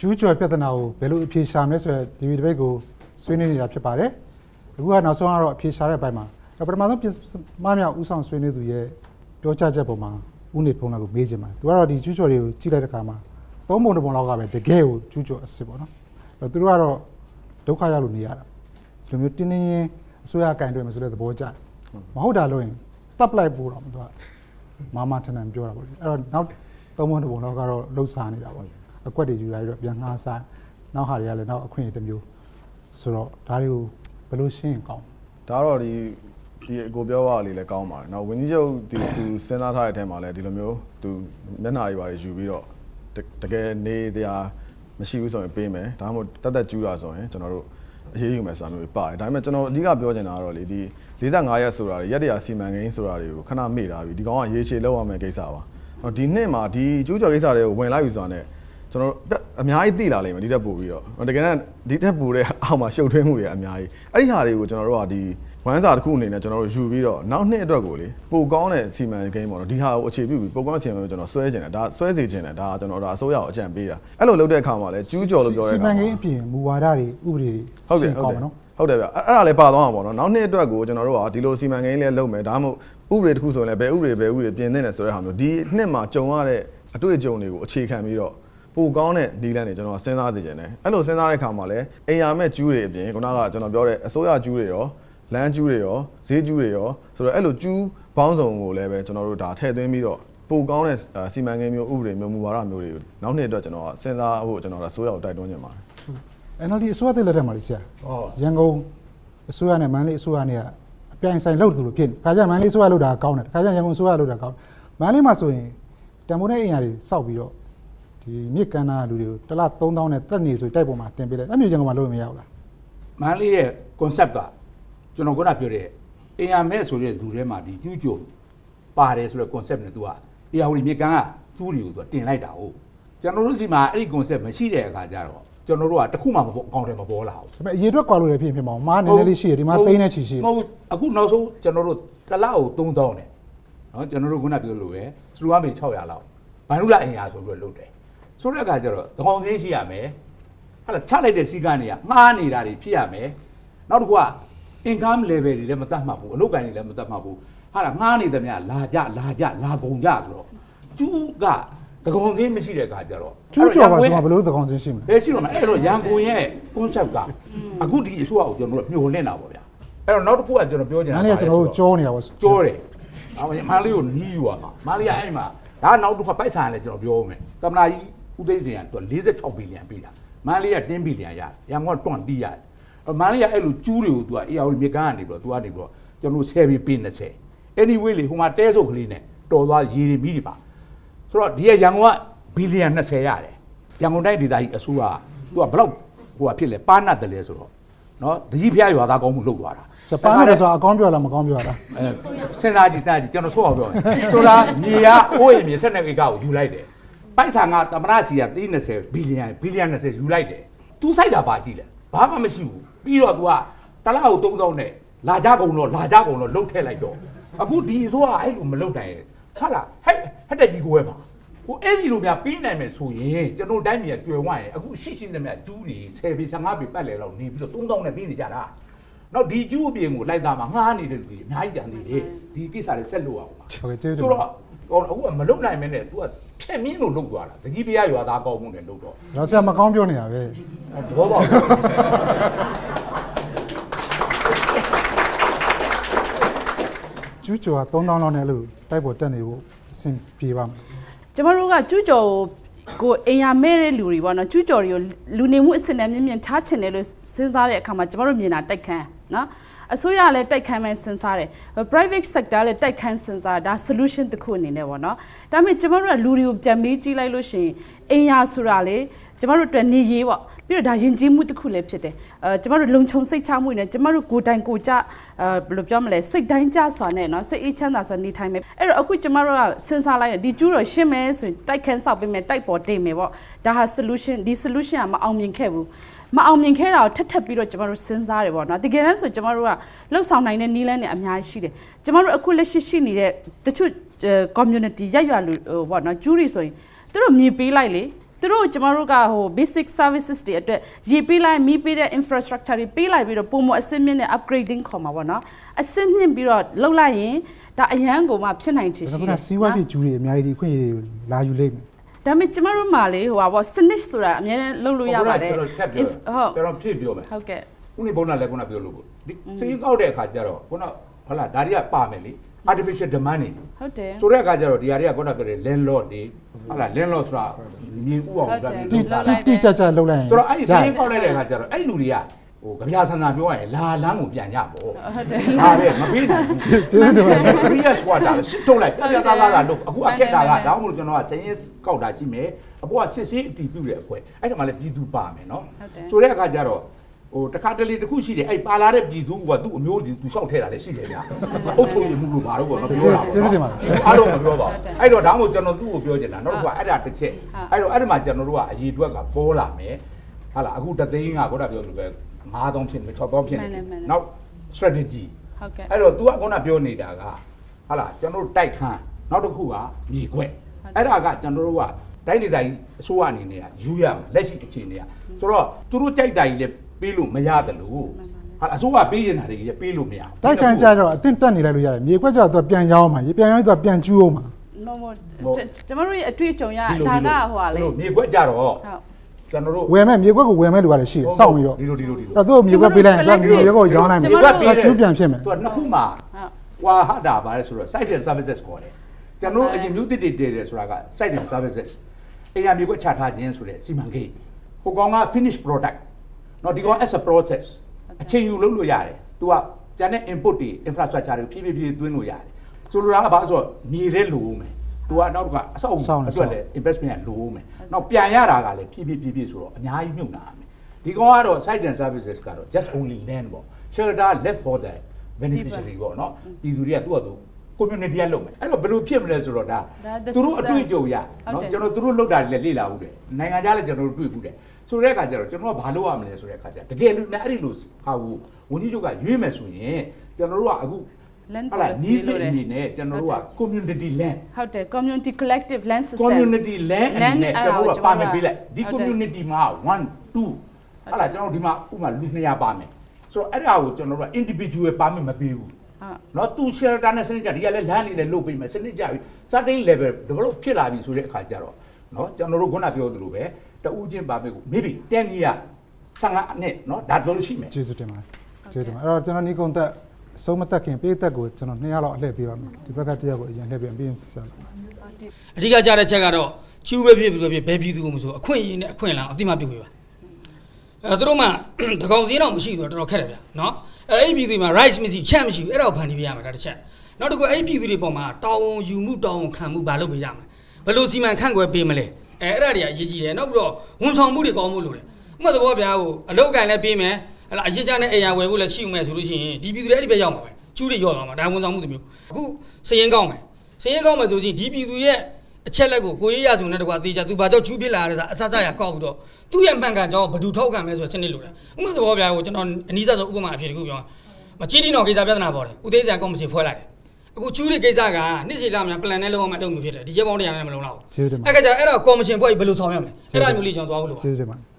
ကျူးကျော်ပြဿနာကိုဘယ်လိုအဖြေရှာမလဲဆိုတော့ဒီဗီဒီဘိတ်ကိုဆွေးနွေးနေတာဖြစ်ပါတယ်အခုကနောက်ဆုံးကတော့အဖြေရှာတဲ့ဘက်မှာအဲ့ပထမဆုံးပြင်မမြောက်ဥဆောင်ဆွေးနွေးသူရဲ့ပြောကြားချက်ပုံမှာဦးနေဖုံးလာကိုမေးချင်ပါတယ်သူကတော့ဒီကျူးကျော်တွေကိုကြည့်လိုက်တဲ့အခါမှာသုံးပုံတစ်ပုံလောက်ကပဲတကယ်ကိုကျူးကျော်အစ်စ်ပေါ့နော်အဲ့တော့သူတို့ကတော့ဒုက္ခရောက်လို့နေရတာဒီလိုမျိုးတင်းတင်းရင်အစိုးရကင်တွယ်မယ်ဆိုတဲ့သဘောကျတယ်မဟုတ်တာလို့ရင်တပ်လိုက်ပို့တော့သူကမမထန်ထန်ပြောတာပေါ့လေအဲ့တော့နောက်သုံးပုံတစ်ပုံတော့ကတော့လှုပ်ရှားနေတာပေါ့လေ အကွက်တွေယူလာပြီးတော့ပြန်ငှားစားနောက်ဟာတွေကလည်းနောက်အခွင့်အရေးတစ်မျိုးဆိုတော့ဒါတွေကိုဘယ်လိုရှင်းရင်ကောင်းဒါတော့ဒီဒီအကိုပြောပါလေးလည်းကောင်းပါတယ်။နောက်ဝင်းကြီးချုပ်ဒီသူစဉ်းစားထားတဲ့အထက်မှာလည်းဒီလိုမျိုးသူမျက်နှာတွေပါတယ်ယူပြီးတော့တတကယ်နေတရားမရှိဘူးဆိုရင်ပေးမယ်။ဒါမှမဟုတ်တက်တက်ကျူးတာဆိုရင်ကျွန်တော်တို့အရေးယူမယ်ဆိုတာမျိုးတွေပါတယ်။ဒါပေမဲ့ကျွန်တော်အဓိကပြောချင်တာကတော့လေဒီ45ရက်ဆိုတာတွေရက်တရာစီမံကိန်းဆိုတာတွေကိုခဏမေ့ထားပြီ။ဒီကောင်ကရေရှည်လောက်ရမယ့်ကိစ္စပါ။တော့ဒီနှစ်မှာဒီကျူးကျော်ကိစ္စတွေကိုဝင်လိုက်ပြီဆိုတာနဲ့ ကျွန်တော်တို့အများကြီးသိလာလိမ့်မယ်ဒီတက်ပို့ပြီးတော့တကယ်တမ်းဒီတက်ပို့တဲ့အောက်မှာရှုပ်ထွေးမှုတွေအများကြီးအဲ့ဒီဟာတွေကိုကျွန်တော်တို့ကဒီဝမ်းစာတစ်ခုအနေနဲ့ကျွန်တော်တို့ယူပြီးတော့နောက်နှစ်အတွက်ကိုလေပိုကောင်းတဲ့စီမံကိန်းပေါ့နော်ဒီဟာကိုအခြေပြုပြီးပိုကောင်းတဲ့စီမံကိန်းကိုကျွန်တော်ဆွဲကျင်တယ်ဒါဆွဲစေကျင်တယ်ဒါကကျွန်တော်တို့အစိုးရကိုအကြံပေးတာအဲ့လိုလုပ်တဲ့အခါမှာလဲကျူးကျော်လို့ပြောတဲ့စီအခါမံမှာကိန်းအပြင်မူဝါဒတွေဥပဒေတွေဟုတ်ကဲ့ရှင်းဟုတ်ကောင်းတယ်ပါနော်ဟုတ်တယ်ဗျအဲ့အဲ့ဒါလည်းပါသွားမှာပေါ့နော်နောက်နှစ်အတွက်ကိုကျွန်တော်တို့ကဒီလိုစီမံကိန်းလေးလုပ်မယ်ဒါမှမဟုတ်ဥပဒေတစ်ခုဆိုရင်လည်းဘယ်ဥပဒေဘယ်ဥပဒေပြင်သင့်တယ်ဆိုတဲ့ဟာမျိုးဒီနှစ်မှာကြုံရတဲ့အတွေ့အကြုံတွေကိုအခြေခံပြီးတော့ ပိုကောင်းတဲ့နီးလန်းတွေကျွန်တော်စဉ်းစားသိချင်တယ်အဲ့လိုစဉ်းစားတဲ့အခါမှာလည်းအိမ်ယာမဲ့ကျူးတွေအပြင်ခုနကကျွန်တော်ပြောတဲ့အစိုးရကျူးတွေရောလမ်းကျူးတွေရောဈေးကျူးတွေရောဆိုတော့အဲ့လိုကျူးဘောင်းဆောင်ကိုလည်းပဲကျွန်တော်တို့ဒါထည့်သွင်းပြီးတော့ပိုကောင်းတဲ့စီမံကိန်းမျိုးဥပဒေမျိုးမူဝါဒမျိုးတွေကိုနောက်နှစ်အတွက်ကျွန်တော်ကစဉ်းစားဖို့ကျွန်တော်တို့ဆိုရအောင်တိုက်တွန်းနေပါတယ် NLD အစိုးရတဲ့လက်ထက်မှာလေဆရာဟောရန်ကုန်အစိုးရနဲ့မန္တလေးအစိုးရနဲ့ကအပြိုင်ဆိုင်လုပ်တယ်လို့ဖြစ်နေခါကျရင်မန္တလေးအစိုးရလုပ်တာကောင်းတယ်ခါကျရင်ရန်ကုန်အစိုးရလုပ်တာကောင်းတယ်မန္တလေးမှာဆိုရင်တံမိုးနဲ့အင်အားတွေစောက်ပြီးတော့ ဒီမြစ်ကမ်းနာလူတွေကိုတစ်လ3000နဲ့တက်နေဆိုတိုက်ပေါ်မှာတင်ပေးလိုက်အဲ့မျိုးရန်ကုန်မှာလုပ်လို့မရဘူးလားမန်လေးရဲ့ concept ကကျွန်တော်ခုနပြောတဲ့အင်ယာမဲဆိုတဲ့လူထဲမှာဒီကျူးကျော်ပါတယ်ဆိုတဲ့ concept နဲ့ तू ကအေယာဝတီမြေကမ်းကကျူးတွေကို तू တင်လိုက်တာဟုတ်ကျွန်တော်တို့စီမှာအဲ့ဒီ concept မရှိတဲ့အခါကျတော့ကျွန်တော်တို့ကတစ်ခုမှမပေါ်အကောင့်ထဲမပေါ်လာဘူးဒါပေမဲ့အရေးအတွက်ကွာလို့လည်းဖြစ်ရင်ဖြစ်မှာမားနည်းနည်းလေးရှိတယ်ဒီမှာသိန်းနဲ့ချီရှိတယ်ဟုတ်အခုနောက်ဆုံးကျွန်တော်တို့တစ်လောက်3000နဲ့နော်ကျွန်တော်တို့ခုနပြောလို့ပဲစတူအမေ600လောက်ဘန်နုလာအင်ယာဆိုပြီးတော့လုပ်တယ် ဆိုတဲ့အခါကျတော့တကောင်စင်းရှိရမယ်ဟာလာချလိုက်တဲ့စီကန်းတွေကမှားနေတာတွေဖြစ်ရမယ်နောက်တစ်ခုက income level တွေလည်းမတတ်မှတ်ဘူးအလုပ်ကိုင်တွေလည်းမတတ်မှတ်ဘူးဟာလာငှားနေသမျှလာကြလာကြလာကုန်ကြဆိုတော့ကျူးကတကောင်စင်းမရှိတဲ့အခါကျတော့ကျူးကျော်ပါဆိုမှဘယ်လိုသကောင်စင်းရှိမလဲဘယ်ရှိတော့မလဲအဲ့တော့ရန်ကုန်ရဲ့ concept ကအခုဒီအစိုးရကိုကျွန်တော်တို့မျှော်လင့်တာပေါ့ဗျာအဲ့တော့နောက်တစ်ခုကကျွန်တော်ပြောချင်မတာန္တလေးကကျွန်တော်တို့ကြောနေတာပေါ့ကြောတယ်အမမန္တလေးကိုနီးယူရမှာမန္တလေးကအဲ့မှာဒါနောက်တစ်ခါပိုက်ဆံလည်းကျွန်တော်ပြောဦးမယ်ကမ္ဘာကြီး ဦးသိန်းစင်ကသူ46ဘီလီယံပေးတာမန္တလေးက10ဘီလီယံရတယ်ရန်ကုန်က20ရတယ်အဲ့မန္တလေးကအဲ့လိုကျူးတွေကိုသူကအေးအောင်မြေကန်းကနေပြီးတော့သူကနေပြီးတော့ကျွန်တော်10ဘီပေး20 anyway လေဟိုမှာတဲဆုပ်ကလေးနဲ့တော်သွားရေတွေပြီးတွေပါဆိုတော့ဒီကရန်ကုန်ကဘီလီယံ20ရတယ်ရန်ကုန်တိုင်းဒေသကြီးအစိုးရကသူကဘလောက်ဟိုကဖြစ်လဲပါနတ်တယ်လဲဆိုတော့နော်တကြီးဖျားရွာသားကောင်းမှုလုပ်သွားတာစပားနဲ့ဆိုအကောင်းပြောလားမကောင်းပြောလားအဲစဉ်းစားကြည့်စဉ်းစားကြည့်ကျွန်တော်ဆိုအောင်ပြောမယ်ဆိုတာမြေကအိုးရင်မြေဆက်နေဧကကိုယူလိုက်တယ် ပိုက်ဆံကတမရစီက30ဘီလီယံဘီလီယံ20ယူလိုက်တယ်သူစိုက်တာပါရှိတယ်ဘာမှမရှိဘူးပြီးတော့ तू ကတလားကို3000နဲ့လာကြကုန်တော့လာကြကုန်တော့လှုပ်ထည့်လိုက်တော့အခုဒီအစိုးရအဲ့လိုမလုပ်နိုင်ဟာလားဟဲ့ဟက်တက်ကြီးကိုပဲပါဟိုအဲ့ဒီလိုများပြီးနိုင်မယ်ဆိုရင်ကျွန်တော်တိုင်းပြည်ကကျွယ်ဝရင်အခုရှိရှိနေမြကျူးတွေ10ဘီ15ဘီပတ်လေလောက်နေပြီးတော့3000နဲ့ပြီးနေကြတာနောက်ဒီကျူးအပြင်ကိုလိုက်သားမှာငှားနေတဲ့လူတွေအများကြီးကြံသေးတယ်ဒီကိစ္စတွေဆက်လုပ်အောင်ပါဟုတ်ကဲ့ကျေးဇူးဆိုတင်ပါတော့ဟိုအခုကမလုပ်နိုင်မဲနဲ့ तू က ဖြက်မြင်းလို့လုပ်သွားတာတကြီးပြရရွာသားကောင်းမှုနဲ့လုပ်တော့တော့ဆရာမကောင်းပြောနေတာပဲသဘောပေါက်ကျူးကျော်က3000လောက်နဲ့လို့တိုက်ပေါ်တက်နေဖို့အဆင်ပြေပါမယ်ကျမတို့ကကျူးကျော်ကိုအိမ်ရမဲ့တဲ့လူတွေပေါ့နော်ကျူးကျော်တွေကိုလူနေမှုအစစ်နဲ့မြင့်မြင့်ထားချင်တယ်လို့စဉ်းစားတဲ့အခါမှာကျမတို့မြင်တာတိုက်ခန်းနော် အစိုးရလည်းတိုက်ခန်းပဲစဉ်းစားတယ် private sector လည်းတိုက်ခန်းစဉ်းစားဒါ solution တစ်ခုအနေနဲ့ပေါ့နော်ဒါပေမဲ့ကျမတို့ကလူတွေကိုပြန်မေးကြည့်လိုက်လို့ရှိရင်အိမ်ရဆိုတာလေကျမတို့အတွက်နေရေးပေါ့ပြီးတော့ဒါယဉ်ကျေးမှုတစ်ခုလည်းဖြစ်တယ်အဲကျမတို့လုံခြုံစိတ်ချမှုနဲ့ကျမတို့ကိုယ်တိုင်ကိုယ်ကြအဲဘယ်လိုပြောမလဲစိတ်တိုင်းကြစွာနဲ့เนาะစိတ်အေးချမ်းသာစွာနေထိုင်မယ်အဲ့တော့အခုကျမတို့ကစဉ်းစားလိုက်ရင်ဒီကျူးတော့ရှင်းမယ်ဆိုရင်တိုက်ခန်းဆောက်ပေးမယ်တိုက်ပေါ်တင်မယ်ပေါ့ဒါဟာ solution ဒီ solution ကမအောင်မြင်ခဲ့ဘူး မအောင်မြင်ခဲ့တာကိုထပ်ထပ်ပြီးတော့ကျမတို့စဉ်းစားတယ်ပေါ့နော်တကယ်တမ်းဆိုကျမတို့ကလှုပ်ဆောင်နိုင်တဲ့နည်းလမ်းတွေအများကြီးရှိတယ်ကျမတို့အခုလက်ရှိရှိနေတဲ့တချို့ community ရက်ရွာလူဟိုပေါ့နော်ကျူးတွေဆိုရင်သူတို့မြေပေးလိုက်လေသူတို့ကျမတို့ကဟို basic services တွေအတွက်ရေးပေးလိုက်မိပေးတဲ့ infrastructure တွေပေးလိုက်ပြီးတော့ပုံမအစစ်မြင့်နဲ့ upgrading ခေါ်မှာပေါ့နော်အစစ်မြင့်ပြီးတော့လှုပ်လိုက်ရင်ဒါအရန်ကိုမှဖြစ်နိုင်ချေဒါရှိကတယ်စီးပွားဖြစ်ဂျူတွေအများကြီးဒီအခွင့်အရေးတွေကိုလာယူလိမ့်မယ် ဒါပေမဲ့ကျမတို့မှလေဟိုပါပေါ့ snitch ဆိုတာအများနဲ့လှုပ်လို့ရပါတယ်ကျွန်တော်ထပ်ပြော If- ဟုတ်ကျွန်တော်ဖြည့်ပြောမယ်ဟုတ်ကဲ့ခုနေဘုန်းနာလည်းခုနပြောလို့ပေါ့ဒီစည်ကောက်တဲ့အခါကျတော့ခုနဟုတ်လားဒါတွေကပါမယ်လေ artificial demand နေဟုတ်တယ်ဆိုတဲ့အခါကျတော့ဒီဟာတွေကခုနပြောတဲ့ landlord တွေဟုတ်လား landlord ဆိုတာမြေဥအောင်ဆိုတာဟုတ်တယ်တိမြေဥတာတိတိကျကျလှုပ်လိုက်ရင်ဆိုတော့အဲ့ဒီစရည်ကောက်လိုက်တဲ့အခါကျတော့အဲ့လူတွေက ဟိုကြပြဆန်ဆန်ပြောရရင်လာလန်းကိုပြန်ကြပေါ့ဟုတ်တယ်ဟာတဲ့မပေးနိုင်ဘူးကျေးဇူးတင်ပါတယ် previous quarter စစ်တုံးလိုက်ပြပြသားသားကလို့အခုအခက်တာကဒါမှမဟုတ်ကျွန်တော်ကစရင်ကောက်တာရှိမယ်အပေါ်ကစစ်စစ်အတီးပြုတ်တဲ့အခွဲအဲ့ဒါမှလည်းပြည်သူပါမယ်နော်ဟုတ်တယ်ဆိုတဲ့အခါကျတော့ဟိုတခါတလေတစ်ခုရှိတယ်အဲ့ပါလာတဲ့ပြည်သူကသူ့အမျိုးစီသူရှောက်ထဲတာလည်းရှိတယ်ဗျာအုတ်ချုံရမှုလို့ပါတော့ဗောနော်ပြောတာကျေးဇူးတင်ပါတယ် အားလုံးမပြောပါဘူးအဲ့တော့ဒါမှမဟုတ်ကျွန်တော်သူ့ကိုပြောချင်တာနောက်တစ်ခုကအဲ့ဒါတစ်ချက်အဲ့တော့အဲ့ဒီမှာကျွန်တော်တို့ကအရေးအတွက်ကပေါ်လာမယ်ဟာလာအခုတသိန်းကခေါတာပြောလို့ပဲ 9000ဖြစ်နေ6000ဖြစ်နေနောက် strategy ဟုတ်ကဲ့အဲ့တော့ तू ကခုနပြောနေတာကဟာလာကျွန်တော်တို့တိုက်ခန်းနောက်တစ်ခုကမြေခွက်အဲ့ဒါကကျွန်တော်တို့ကတိုင်းဒေသကြီးအစိုးရအနေနဲ့ကယူရမှာလက်ရှိအခြေအနေကဆိုတော့သူတို့ကြိုက်တာကြီးလည်းပေးလို့မရတယ်လို့ဟာလာအစိုးရပေးနေတာတွေကြီးပေးလို့မရဘူးတိုက်ကန်ကြတော့အတင်းတက်နေလိုက်လို့ရတယ်မြေခွက်ကျတော့သူပြန်ရောင်းမှာရေပြန်ရောင်းတော့ပြန်ကျူးအောင်မှာမမကျမတို့ရဲ့အတွေ့အကြုံရဒီလိုဒါဒီကလိုဟိုဟာလေဒီလိုမြေခွက်ကြတော့ဟုတ် ကျွန်တော်တို့ ဝယ်မဲ့မြေခွက်ကိုဝယ်မဲ့လူကလည်းရှိတယ်စောင့်ပြီးတော့ ဒီလိုဒီလိုဒီလို အဲ့တော့သူ့ကိုမြေခွက်ပေးလိုက်ရင်သူကမြေခွက်ကိုရောင်းနိုင်မယ် မြေခွက်ပေး သူကကျူးပြန်ဖြစ်မယ် သူကနှစ်ခုမှ ဟုတ် ကွာဟာတာပါလဲဆိုတော့ site and services ခေါ်တယ်ကျွန်တော်တို့အရင်မျိုးတစ်တည်တည်တယ်ဆိုတာက site and services အရာမျိုးကချထားခြင်းဆိုတဲ့စီမံကိန်းဟိုကောင်က finish product เนาะဒီကောင် as a process အချိန်ယူလုပ်လို့ရတယ်။ तू ကကျန်တဲ့ input တွေ infrastructure တွေဖြည်းဖြည်းဖြည်းသွင်းလို့ရတယ်။ဆိုလိုတာကဘာလဲဆိုတော့မြေတဲ့လိုဦးမယ်။ तू ကနောက်တစ်ခါအဆောက်အအုံအတွက်လည်း investment ကလိုဦးမယ်။နောက်ပြန်ရတာကလည်းဖြည်းဖြည်းဖြည်းဖြည်းဆိုတော့အများကြီးမြုပ်နာရမယ်။ဒီကောင်ကတော့ site and services ကတော့ just only land ပေါ့။ shelter left for the beneficiary ပေါ့နော်ပြည်သူတွေကသူ့အတူ community ကလုပ်မယ်အဲ့တော့ဘယ်လိုဖြစ်မလဲဆိုတော့ဒါဒါ the သူတို့အ system တွေ့အကြုံရဟုတ်နော်တယ်ကျွန်တော်သူတို့လုပ်တာတွေလည်းလေ့လာဦးတယ်နိုင်ငံခြားလည်းကျွန်တော်တို့တွေ့ဘူးတယ်ဆိုတဲ့အခါကျတော့ကျွန်တော်ကဘာလုပ်ရမလဲဆိုတဲ့အခါကျတကယ်လို့အဲ့ဒီလိုဟာကိုဝန်ကြီးချုပ်ကရွေးမယ်ဆိုရင်ကျွန်တော်တို့ကအခု Land ဟာလာ policy နီးလို့တဲ့တယ် အနေနဲ့ကျွန်တော်တို့က community land ဟုတ်တယ် community collective land system community land အနေနဲ့အဲ့ကျွန်ဒါတော်ကိုတို့ကပါမယ်ကျွန်တော်တို့ကပေးလိုက်ဒီ ဟုတ်တယ် community မှာ1 2ဟာလာကျွန်တော်တို့ဒီမှာဥပမာလူ200ပါမယ်ဆိုတော့အဲ့ဒါကိုကျွန်တော်တို့က individual ပါမယ်မပေးဘူးဟုတ် နော်သူ shelter နဲ့စနစ်ကြဒီကလည်းလမ်းနေလည်းလုပ်ပေးမယ်စနစ်ကြပြီ certain level develop ဖြစ်လာပြီဆိုတဲ့အခါကျတော့နော်ကျွန်တော်တို့ခုနပြောသလိုပဲတဦးချင်းပါမယ်ကို maybe 10 year 15နှစ်နော်ဒါတို့ရှိမယ် ကျေးဇူးတင်ပါတယ်ကျေးဇူးတင်ပါတယ်အဲ့တော့ကျွန်တော်နီကုံသက် အဆုံးမတက်ခင်ပေးသက်ကိုကျွန်တော်နှစ်ယောက်လောက်အလှည့်ပေးပါမယ်ဒီဘက်ကတစ်ယောက်ကိုအရင်လှည့်ပေးပြီးရင်ဆက်လာအဓိကကြားတဲ့ချက်ကတော့ကျူးပဲဖြစ်ပြီးပဲဖြစ်ဘယ်ပြည်သူကိုမဆိုအခွင့်အရေးနဲ့အခွင့်အလမ်းအတိမပြုတ်ပြပါအဲသူတို့မှတကောင်စင်းတော့မရှိဘူးတော့တော်တော်ခက်တယ်ဗျာနော်အဲအဲ့ဒီပြည်သူတွေမှာ rights မရှိချက်မရှိဘူးအဲ့ဒါကိုဖန်တီးပေးရမှာဒါတစ်ချက်နောက်တစ်ခုအဲ့ဒီပြည်သူတွေပေါ်မှာတောင်းဝန်ယူမှုတောင်းဝန်ခံမှုဘာလုပ်ပေးရမလဲဘယ်လိုစီမံခန့်ခွဲပေးမလဲအဲအဲ့ဒါတွေကအရေးကြီးတယ်နောက်ပြီးတော့ဝန်ဆောင်မှုတွေကောင်းမှုလို့တယ်ဥပမာသဘောဗျာဟိုအလုပ်အကင်လည်းပေးမယ် ဟလာအရေးကြတဲ့အိမ်ယာဝယ်ဖို့လည်းရှိဦးမယ်ဆိုလို့ရှိရင်ဒီပြည်သူတွေအဲ့ဒီဘက်ရောက်မှာပဲကျူးတွေရောက်သွားမှာဒါဝန်ဆောင်မှုတွေမျိုးအခုစရင်ကောင်းမယ်စရင်ကောင်းမယ်ဆိုရင်ဒီပြည်သူရဲ့အချက်လက်ကိုကိုရေးရစုံနဲ့တကွာသေးချာသူဘာကြောင့်ကျူးဖြစ်လာရတာအဆဆရကောက်ပြီးတော့သူ့ရဲ့မှန်ကန်ကြောင်းဘယ်သူထောက်ခံမလဲဆိုတဲ့စနစ်လိုတယ်ဥပမာသဘောပြကိုကျွန်တော်အနည်းဆုံးဥပမာအဖြစ်တခုပြောမချီတီနော်ကိစ္စပြဿနာပေါ်တယ်ဥသေးစံကော်မရှင်ဖွဲ့လိုက်တယ်အခုကျူးတဲ့ကိစ္စကနှစ်စီလာများ plan နဲ့လုံးဝမလုပ်မှုဖြစ်တယ်ဒီရက်ပေါင်းတရားနဲ့မလုံးတော့ကျေးဇူးတင်ပါအဲ့ကကြအဲ့တော့ကော်မရှင်ဖွဲ့ပြီးဘယ်လိုဆောင်ရမလဲအဲ့ဒါမျိုးလေးကျွန်တော်သွားဖို့လိုပါ ကျေးဇူးတင်ပါတယ်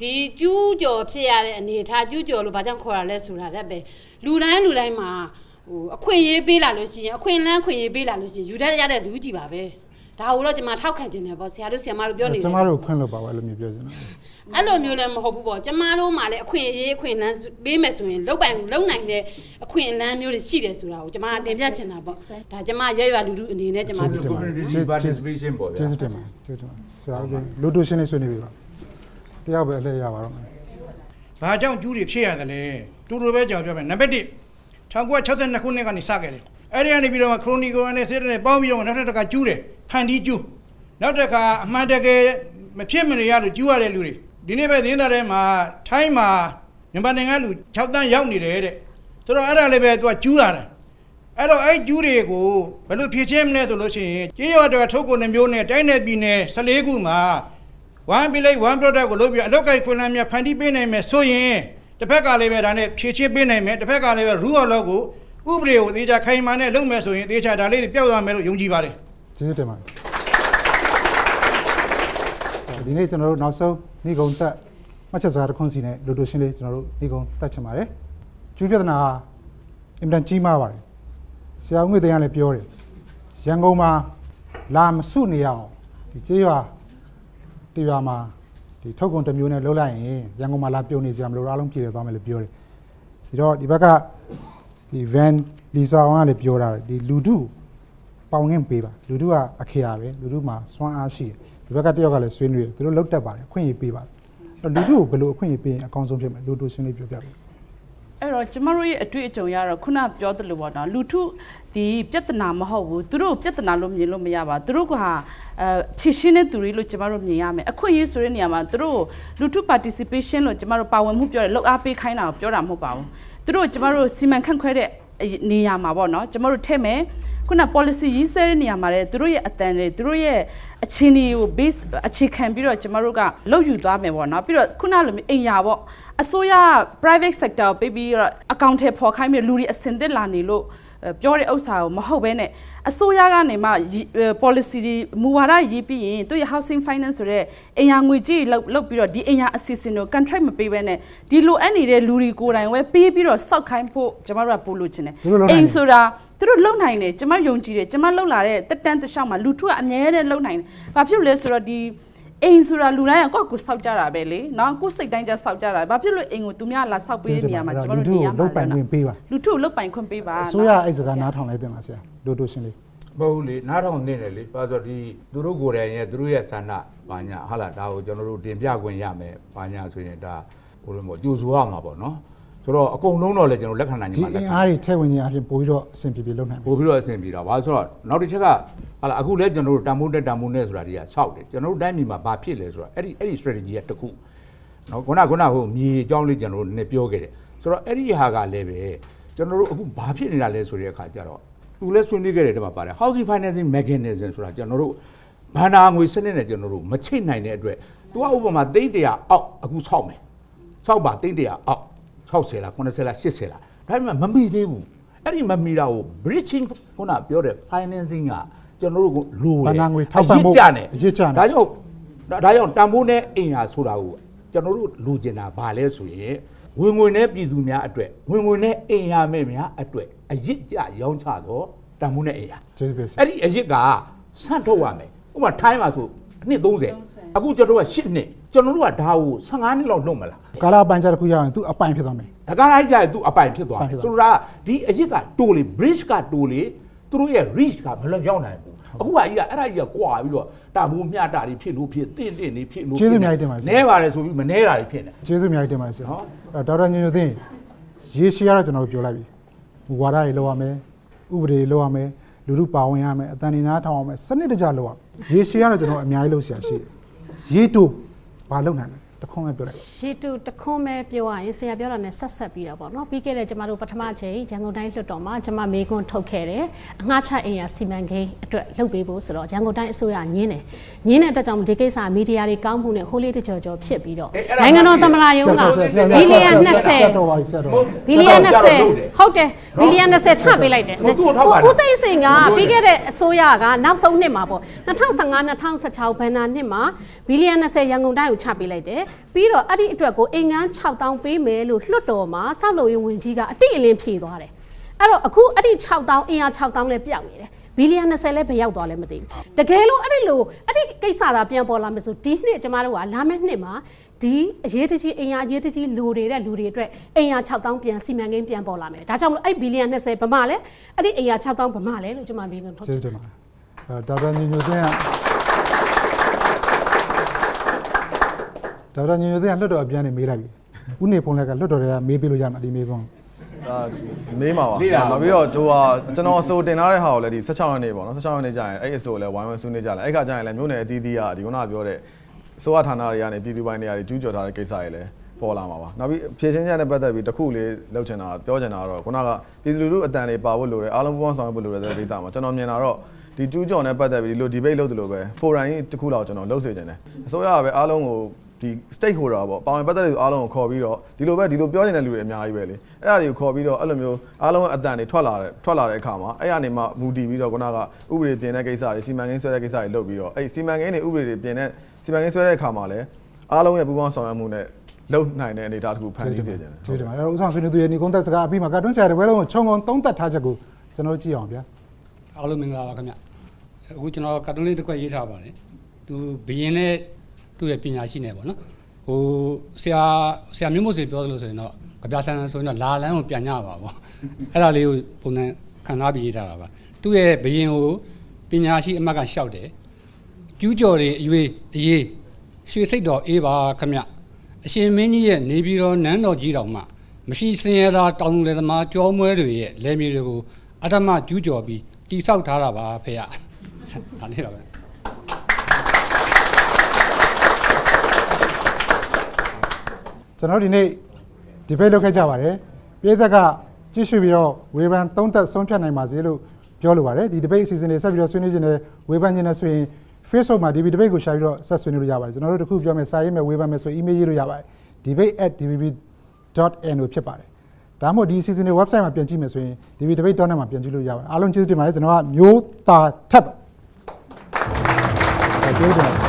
ဒီကျူးကျော်ဖြစ်ရတဲ့အနေအထားကျူးကျော်လို့ဘာကြောင့်ခေါ်ရလဲဆိုတာလည်းပဲလူတိုင်းလူတိုင်းမှာဟိုအခွင့်အရေးပေးလာလို့ရှိရင်အခွင့်အလမ်းအခွင့်အရေးပေးလာလို့ရှိရင်ယူတတ်ရတဲ့လူကြီးပါပဲဒါကိုတော့ကျွန်မထောက်ခံခြင်းတယ်ပေါ့ဆရာတို့ဆရာမတို့ပြောနေတယ်ကျွန်မတို့ခွင့်လို့ပါပါအဲ့လိုမျိုးပြောချင်တာအဲ့လိုမျိုးလည်းမဟုတ်ဘူးပေါ့ကျမတို့မှလည်းအခွင့်အရေးအခွင့်အလမ်းပေးမယ်ဆိုရင်လောက်ပိုင်လောက်နိုင်တဲ့အခွင့်အလမ်းမျိုးတွေရှိတယ်ဆိုတာကိုကျမတင်ပြချင်တာပေါ့ဒါကျမရွရွလူလူအနေနဲ့ကျမပြော community participation ပေါ့ဗျာကျေးဇူးတင်ပါတယ်ကျေးဇူးတင်ပါတယ်ဆရာတို့လူတို့ရှင်းနေဆွေးနေပြီပါ တယောက်ပဲအလှည့်ရပါတော့မယ်။ဘာကြောင့်ကျူးတွေဖြစ်ရတယ်လဲ။တူတူပဲကြောင်ပြောမယ်။နံပါတ်1 1962ခုနှစ်ကနေစခဲ့တယ်။အဲ့ဒီကနေပြီးတော့ခရိုနီကိုနဲ့စစ်တဲ့ပေါင်းပြီးတော့နောက်ထပ်တစ်ခါကျူးတယ်။ဖန်တီးကျူး။နောက်တစ်ခါအမှန်တကယ်မဖြစ်မနေရလို့ကျူးရတဲ့လူတွေဒီနေ့ပဲသင်းသားထဲမှာထိုင်းမှာမြန်မာနိုင်ငံလူ6တန်းရောက်နေတယ်တဲ့။ဆိုတော့အဲ့ဒါလည်းပဲသူကကျူးရတယ်။အဲ့တော့အဲ့ကျူးတွေကိုဘယ်လိုဖြည့်ချင်းမလဲဆိုလို့ရှိရင်ကြေးရွာတော်ထုတ်ကုန်နှမျိုးနဲ့တိုင်းနယ်ပြည်နယ်14ခုမှာ one village one product ကိုလုပ်ပြီးအလောက်ကိုက်ခွင့်လန်းများဖန်တီးပေးနိုင်မယ်ဆိုရင်တစ်ဖက်ကလည်းပဲဒါနဲ့ဖြည့်ချင်းပေးနိုင်မယ်တစ်ဖက်ကလည်းပဲ rule of law ကိုဥပဒေကိုသေချာခိုင်မာနဲ့လုပ်မယ်ဆိုရင်သေချာဒါလေးတွေပျောက်သွားမယ်လို့ယုံကြည်ပါတယ်ကျေးဇူးတင်ပါတယ်ဒီနေ့ကျွန်တော်တို့နောက်ဆုံးနေကုံတက်မှတ်ချက်စကားတစ်ခုစီနဲ့လူတို့ရှင်းလေးကျွန်တော်တို့နေကုံတက်ချင်ပါတယ်ကျူးပြဿနာဟာအင်မတန်ကြီးမားပါတယ်ဆရာဦးငွေတင်ကလည်းပြောတယ်ရန်ကုန်မှာလာမစုနေရအောင်ဒီကျေးရွာ တရွာမှာဒီထုတ်ကုန်တစ်မျိုးနဲ့လှုပ်လိုက်ရင်ရန်ကုန်မှာလာပြုံနေစရာမလိုတော့အားလုံးပြည်ရသွားမယ်လို့ပြောတယ်ဒီတော့ဒီဘက်ကဒီ van လီဆာအောင်ကလည်းပြောတာဒီလူထုပေါင်ငင်းပေးပါလူတို့ကအခရာပဲလူတို့မှာစွမ်းအားရှိတယ်ဒီဘက်ကတယောက်ကလည်းဆွေးနွေးတယ်သူတို့လောက်တက်ပါတယ်အခွင့်အရေးပေးပါတယ်အဲ့တော့လူတို့ကိုဘယ်လိုအခွင့်အရေးပေးရင်အကောင်းဆုံးဖြစ်မလဲလူတို့ရှင်းလေးပြောပြပါ အဲ့တော့ကျမတို့ရဲ့အတွေ့အကြုံရတော့ခုနပြောသလိုပေါ့နော်လူထုဒီပြဿနာမဟုတ်ဘူးသူတို့ပြဿနာလို့မြင်လို့မရပါဘူးသူတို့ကအဲဖြည့်ရှင်းတဲ့သူတွေလို့ကျမတို့မြင်ရမယ်အခွင့်အရေးဆိုတဲ့နေရာမှာသူတို့လူထု participation လို့ကျမတို့ပါဝင်မှုပြောတယ်လောက်အားပေးခိုင်းတာကိုပြောတာမဟုတ်ပါဘူးသူတို့ကျမတို့စီမံခန့်ခွဲတဲ့နေရာမှာပေါ့နော်ကျမတို့ထည့်မယ် ခုန policy ရေးဆွဲတဲ့နေရာမှာလည်းသူတို့ရဲ့အတန်တွေသူတို့ရဲ့အခြေအနေကို base အခြေခံပြီးတော့ကျမတို့ကလောက်ယူသွားမယ်ပေါ့နော်ပြီးတော့ခုနလိုမျိုးအိမ်ယာပေါ့အစိုးရ private sector ကိုပေးပြီးတော့အကောင့်ထဲပေါ်ခိုင်းပြီးလူတွေအစင်သစ်လာနေလို့အဲပြောတဲ့ဥစ္စာကိုမဟုတ်ဘဲနဲ့အစိုးရကနေမှရည်အဲ policy တွေမူဝါဒရေးပြီးရင်သူရဲ့ housing finance ဆိုတဲ့အိမ်ယာငွေကြေးလောက်လောက်ပြီးတော့ဒီအိမ်ယာအစီအစဉ်ကို contract မပေးဘဲနဲ့ဒီလိုအပ်နေတဲ့လူတွေကိုယ်တိုင်ဝဲပေးပြီးတော့စောက်ခိုင်းဖို့ကျမတို့ကပို့လို့ချင်တယ်သူတို့လုပ်နိုင်တယ်အိမ်ဆိုတာ သူတို့လုံနိုင်တယ်ကျမယုံကြည်တယ်ကျမလုံလာတဲ့တက်တန်းတစ်လျှောက်မှာလူထုကအမြဲတမ်းလုံနိုင်တယ်။ဘာဖြစ်လို့လဲဆိုတော့ဒီအိမ်ဆိုတာလူတိုင်းကကိုယ့်ကိုယ်စောက်ကြတာပဲလေ။နော်ကိုယ်စိတ်တိုင်းကျစောက်ကြတာ။ဘာဖြစ်လို့အိမ်ကိုသူများလာစောက်ပေးတဲ့နေရာမှာကျမတို့လူထုနေကိုရာမှာလုတ်ပိုင်ခွင့်ပေးပါလူထုကိုလုတ်ပိုင်ခွင့်ပေးပါအစိုးရအဲ့စကားနားထောင်လိုက်တင်ပါဆရာလူတို့ရှင်းလေးမဟုတ်ဘူးလေနားထောင်နေတယ်လေဘာလို့ဆိုတော့ဒီသူတို့ကိုယ်တိုင်ရဲ့သူတို့ရဲ့ဆန္ဒဘာညာဟာလာဒါကိုကျွန်တော်တို့တင်ပြခွင့်ရမယ်ဘာညာဆိုရင်ဒါဟိုလိုမျိုးကြိုဆိုရမှာပေါ့နော် ဆိုတော့အကုန်လုံးတော့လေကျွန်တော်လက်ခံနိုင်ဒီမှာအလက်င်ခံအားတွေထည့်ဝင်ခြင်းအပြင်ပို့ပြီးတော့အဆင်ပြေပြေလုပ်နိုင်မယ်ပို့ပြီးတော့အဆင်ပြေတာဘာလို့ဆိုတော့နောက်တစ်ချက်ကဟာလာအခုလဲကျွန်တော်တို့တန်မိုးတက်တန်မိုးနဲ့ဆိုတာတွေကဆောက်တယ်ကျွန်တော်တို့တိုင်းပြည်မှာဘာဖြစ်လဲဆိုတော့အဲ့ဒီအဲ့ဒီ strategy ကတစ်ခုနော်ခုနကခုနဟိုမြေအကြောင်းလေးကျွန်တော်တို့နည်းပြောခဲ့တယ်ဆိုတော့အဲ့ဒီဟာကလည်းပဲကျွန်တော်တို့အခုဘာဖြစ်နေတာလဲဆိုတဲ့အခါကျတော့သူလည်းဆွေးနွေးခဲ့တယ်ဒီမှာပါတယ် housing financing mechanism ဆိုတာကျွန်တော်တို့ဘာနာငွေစနစ်နဲ့ကျွန်တော်တို့မချိတ်နိုင်တဲ့အတွက်သူကဥပမာသိန်းတရာအောက်အခုဆောက်မယ် ဆောက်ပါသိန်းတရာအောက် 60လား90လား80လားဒါပေမဲ့မမီသေးဘူးအဲ့ဒီမမီတာကို bridging ခုနပြောတဲ့ financing ကကျွန်တော်တို့ကလိုတယ်ဘဏ္ဍာငွေထောက်ပံ့ဖို့အရစ်ကြတယ်အရစ်ကျတယ်ဒါကြောင့်ဒါကြောင့်တန်ဖိုးနဲ့အင်ဟာဆိုတာကိုကျွန်တော်တို့လိုချင်တာဘာလဲဆိုရင်ဝင်ငွေနဲ့ပြည်သူများအတွက်ဝင်ငွေနဲ့အင်ဟာမဲ့များအတွက်အရစ်ကြရောင်းချတော့တန်ဖိုးနဲ့အင်ဟာကျေးဇူးပဲဆရာအဲ့ဒီအရစ်ကဆန့်ထုတ်ရမယ်ဥပမာထိုင်းမှာဆို အနှစ်30အခုကျွန်တော်တို့က10နှစ်ကျွန်တော်တို့ကဒါကို15နှစ်လောက်လုပ်မလားကာလပိုင်းခြားတစ်ခုရအောင်သူအပိုင်ဖြစ်သွားမယ်အကားလိုက်ကြရင်သူအပိုင်ဖြစ်သွားအပိုတယ်င်ဖြစ်ဆိုသွားတော့ဒါဒီအရစ်ကတိုးလေ bridge ကတိုးလေသူတို့ရဲ့ reach ကမလွန်ရောက်နိုင်ဘူးအခုကကြီးကအဲ့ဒါကြီးကကွာပြီးတော့တာဘူးမျှတာတွေဖြစ်လို့ဖြစ်တင့်တင့်နေဖြစ်လို့ကျေးဇူးအများကြီးတင်ပါတယ်ဆရာနဲပါတယ်ဆိုပြီးမနဲတာတွေဖြစ်နေကျေးဇူးအများကြီးတင်ပါတယ်ဆရာနော်အဲ့ဒေါက်တာညိုညိုသိန်းရေရှည်ရတော့ကျွန်တော်တို့ပြောလိုက်ပြီမူဝါဒတွေလောက်ရမယ်ဥပဒေတွေလောက်ရမယ် လူထုပါဝင်ရမယ်အတန်နေနာထောင်ရမယ်စနစ်တကျလောက်ရမယ်ရေရှည်ရတော့ကျွန်တော်အများကြီးလုပ်ဆရာရှိတယ်ရေတူဘာလုပ်နိုင်လဲ တခွန်းပဲပြောလိုက်ပါရှီတူတခွန်းပဲပြောရရင်ဆရာပြောတာနဲ့ဆက်ဆက်ပြီးတော့ပေါ့နော်ပြီးခဲ့တဲ့ကျမတို့ပထမချိန်ရန်ကုန်တိုင်းလွှတ်တော်မှာကျမမေကွန်းထုတ်ခဲ့တယ်အငှားချအိမ်ယာစီမံကိန်းအတွက်လုပ်ပေးဖို့ဆိုတော့ရန်ကုန်တိုင်းအစိုးရညင်းတယ်ညင်းတဲ့အတွက်ကြောင့်ဒီကိစ္စမီဒီယာတွေကောင်းမှုနဲ့ဟိုးလေးတကြော်ကြော်ဖြစ်ပြီးတော့နိုင်ငံတော်သမ္မတရုံးကဘီလီယံဆက်တော့20ပါဆက်တော့ပါဘီလီယံ20ဟုတ်တယ်ဘီလီယံ20ချပေးလိုက်တယ်ဟိုသူ့ကိုထောက်ပါတယ်ဦးသိန်းစိန်ကပြီးခဲ့တဲ့အစိုးရကနောက်ဆုံးနှစ်မှာပေါ့2015 2016ဘဏ္ဍာနှစ်မှာဘီလီယံ20ရန်ကုန်တိုင်းကိုချပေးလိုက်တယ်ပြီးတော့အဲ့ဒီအတွက်ကိုအိမ်ငန်း6000ပေးမယ်လို့လွှတ်တော်မှာစောက်လို့ရဝင်ကြီးကအတိအလင်းဖြေသွားတယ်အဲ့တော့အခုအဲ့ဒီ6000အင်အား6000လည်းပြောက်နေတယ်ဘီလီယံ20လည်းဘယ်ရောက်သွားလဲမသိဘူးတကယ်လို့အဲ့ဒီလိုအဲ့ဒီကိစ္စသာပြန်ပေါ်လာမယ်ဆိုဒီနှစ်ကျမတို့ကလာမယ့်နှစ်မှာဒီအရေးတကြီးအင်အားအရေးတကြီးလူတွေတဲ့လူတွေအတွက်အင်အား6000ပြန်စီမံကိန်းပြန်ပေါ်လာမယ်ဒါကြောင့်မလို့အဲ့ဘီလီယံ20ဗမာလဲအဲ့ဒီအင်အား6000ဗမာလဲလို့ကျမပြောကုန်ထုတ်ကျေးဇူးတင်ပါတယ်အဲဒေါက်တာညိုညိုသိန်းက ဒေါက်တာညိုညိုသိန်းကလွတ်တော်အပြန်နေမေးလိုက်ပြီဥနေဖုန်းလက်ကလွတ်တော်တွေကမေးပြလို့ရမှာဒီမေးခွန်းဒါမေးမှာပါလေ့လာပါနောက်ပြီးတော့ဟိုဟာကျွန်တော်အစိုးတင်ထားတဲ့ဟာကိုလည်းဒီ16ရက်နေ့ပေါ့နော်16ရက်နေ့ကျရင်အဲ့အစိုးလည်းဝိုင်းဝန်းဆွေးနွေးကြတယ်အဲ့ခါကျရင်လည်းမြို့နယ်အသီးသီးကဒီခုနကပြောတဲ့စိုးရဌာနတွေကနေပြည်သူပိုင်းတွေကနေကျူးကျော်ထားတဲ့ကိစ္စတွေလည်းပေါ်လာမှာပါနောက်ပြီးဖြည့်ချင်းချက်နဲ့ပတ်သက်ပြီးတစ်ခုလေးလောက်ချင်တာပြောချင်တာကတော့ခုနကပြည်သူလူထုအတန်တွေပါဖို့လိုတယ်အားလုံးပူးပေါင်းဆောင်ရွက်ဖို့လိုတယ်ဆိုတဲ့ကိစ္စမှာကျွန်တော်မြင်တာတော့ဒီကျူးကျော်နဲ့ပတ်သက်ပြီးဒီလို debate လုပ်တယ်လို့ပဲ forum ကြီးတစ်ခုလောက်ကျွန်တော်လုပ်စေချင်တယ်အစိုးရကပဲအားလုံးကို ဒီ stakeholder ပေါ့ပါဝင်ပတ်သက်တဲ့လူအားလုံးကိုခေါ်ပြီးတော့ဒီလိုပဲဒီလိုပြောနေတဲ့လူတွေအများကြီးပဲလေအဲ့ဒါတွေကိုခေါ်ပြီးတော့အဲ့လိုမျိုးအားလုံးရဲ့အတန်တွေထွက်လာတဲ့ထွက်လာတဲ့အခါမှာအဲ့ရနေမှမူတည်ပြီးတော့ခုနကဥပဒေပြင်တဲ့ကိစ္စတွေစီမံကိန်းဆွဲတဲ့ကိစ္စတွေလုပ်ပြီးတော့အဲ့စီမံကိန်းတွေဥပဒေတွေပြင်တဲ့စီမံကိန်းဆွဲတဲ့အခါမှာလည်းအားလုံးရဲ့ပူးပေါင်းဆောင်ရွက်မှုနဲ့လုပ်နိုင်တဲ့အနေအထားတစ်ခုဖန်တီးစေချင်တယ်ကျေးဇူးတင်ပါတယ်အဲ့တော့ဦးဆောင်ဆွေးနွေးသူရဲ့ညီကုန်းသက်စကားအပြီးမှာကတ်တွန်းဆရာတွေဘယ်လုံးကိုခြုံငုံသုံးသက်ထားချက်ကိုကျွန်တော်တို့ကြည့်အောင်ဗျာအားလုံးမင်္ဂလာပါခင်ဗျအခုကျွန်တော်ကတ်တုန်းလေးတစ်ခွက်ရေးထားပါတယ်သူဘယင်းနဲ့ သူ့ရဲ့ပညာရှိနေပေါ့နော်ဟိုဆရာဆရာမျိုးမို့စီပြောသလိုဆိုရင်တော့ကြပြဆန်းဆိုရင်တော့လာလန်းကိုပြန်ညပါပေါ့အဲ့ဒါလေးကိုပုံစံခံစားပြီးရေးထားတာပါသူ့ရဲ့ဘယင်းကိုပညာရှိအမတ်ကရှောက်တယ်ကျူးကျော်တွေအရွေးအရေးရွှေစိတ်တော်အေးပါခင်ဗျအရှင်မင်းကြီးရဲ့နေပြည်တော်နန်းတော်ကြီးတော်မှာမရှိစင်ရသာတောင်သူလယ်သမားကြောမွဲတွေရဲ့လယ်မြေတွေကိုအဓမ္မကျူးကျော်ပြီးတိဆောက်ထားတာပါဖေရဒါလေးပါပဲ ကျွန်တော်တို့ဒီနေ့ဒီဘိတ်လုပ်ခဲ့ကြပါတယ်ပြည်သက်ကကြည့်ရှုပြီးတော့ဝေဖန်သုံးသက်ဆုံးဖြတ်နိုင်ပါစေလို့ပြောလိုပါတယ်ဒီဒီဘိတ်အစီအစဉ်တွေဆက်ပြီးတော့ဆွေးနွေးခြင်းနဲ့ဝေဖန်ခြင်းနဲ့ဆိုရင် Facebook မှာ DB ဒီဘိတ်ကိုရှာပြီးတော့ဆက်ဆွေးနွေးလို့ရပါတယ်ကျွန်တော်တို့တခုပြောမယ်စာရေးမယ်ဝေဖန်မယ်ဆိုရင် email ရေးလို့ရပါတယ် debate@dbb.no ဖြစ်ပါတယ်ဒါမှမဟုတ်ဒီ season တွေ website မှာပြန်ကြည့်မယ်ဆိုရင် db.debate.net မှာပြန်ကြည့်လို့ရပါတယ်အားလုံးကျေးဇူးတင်ပါတယ်ကျွန်တော်ကမျိုးသားထပ်ပါကျေးဇူးတင်ပါတယ်